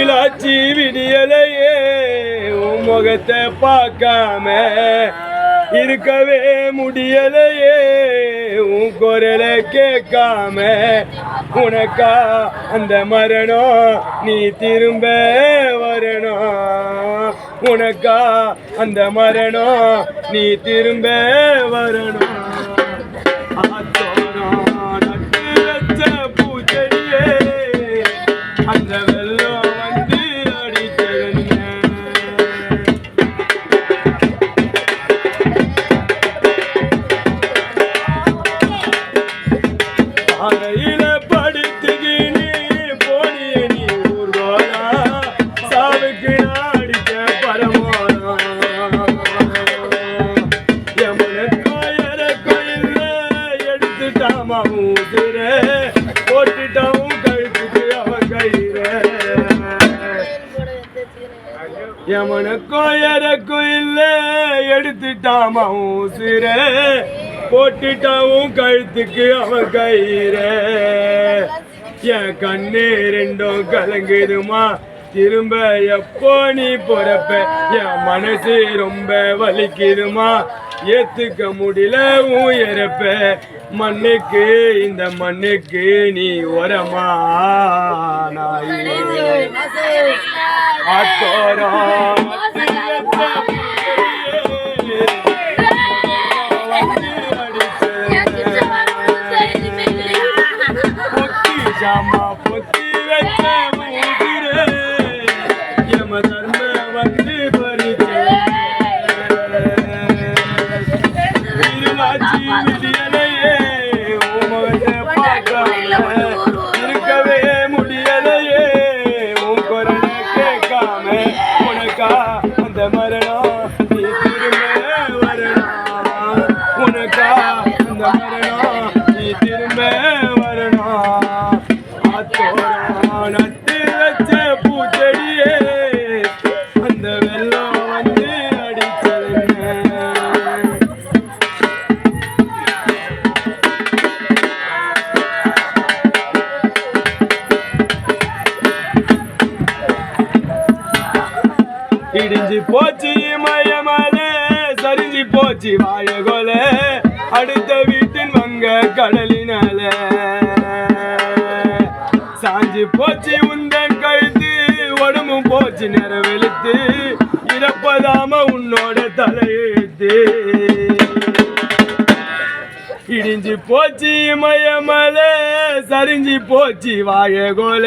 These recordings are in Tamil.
விளாச்சி விடியலையே உன் முகத்தை பார்க்காம இருக்கவே முடியலையே உன் குரலை கேட்காம உனக்கா அந்த மரணம் நீ திரும்ப வரணும். உனக்கா அந்த மரணம் நீ திரும்ப வரணும். ஊதுற போட்டுட்டாவும் கழுத்துக்கு அவன் கயிற. யமனுக்கோ இறக்கும் இல்ல எடுத்துட்டாமா ஊசுற போட்டுட்டாவும் கழுத்துக்கு அவன் கயிற. என் கண்ணு ரெண்டும் கலங்குதுமா திரும்ப எப்போ நீ பொறப்ப? என் மனசு ரொம்ப வலிக்குதுமா ஏத்துக்க முடியல உன் இறப்ப. மண்ணுக்கு இந்த மண்ணுக்கு நீ உரமா நாயே ஆத்தோரம் ஜாமா உனக்கா இந்த மரணம் நீ திரும்ப வரணும். ஆத்தோரம் வச்ச பூச்செடியே அந்த வெள்ளம் வந்து இடிஞ்சு போச்சு மயமலே சொல்லி போச்சு வாழகொல அடுத்த வீட்டின் வங்க கடலினால. சாஞ்சு போச்சு உந்தன் கழுத்து உடம்பும் போச்சு நிற வெளுத்து இறப்பதாம உன்னோட தலையெழுத்து. இடிஞ்சு போச்சு மயமல சரிஞ்சு போச்சு வாழகோல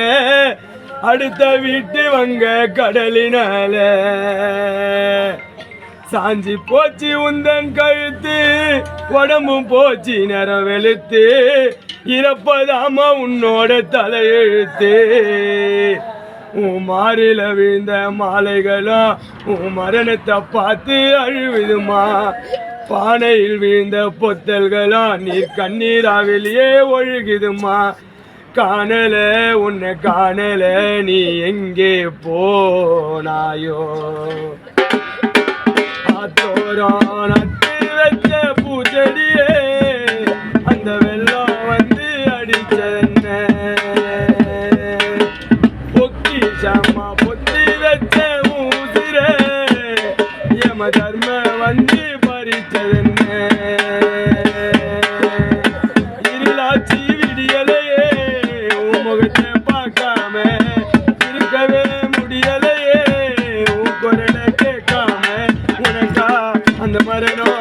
அடுத்த வீட்டு வங்க கடலினால. சாஞ்சி போச்சு உந்தன் கழுத்து. உடம்பும் போச்சு நிறம் வெளுத்து இறப்பதாம உன்னோட தலையெழுத்து. உன் மாறில விழுந்த மாலைகளும் உன் மரணத்தை பார்த்து அழுவிதுமா பானையில் விழுந்த பொத்தல்களும் நீர் கண்ணீராவிலேயே ஒழுகுதுமா. காணல உன்னை காணல நீ எங்கே போனாயோ. ஆத்தோரம் நட்டு வச்ச பூச்செடியே முடியலையே உன்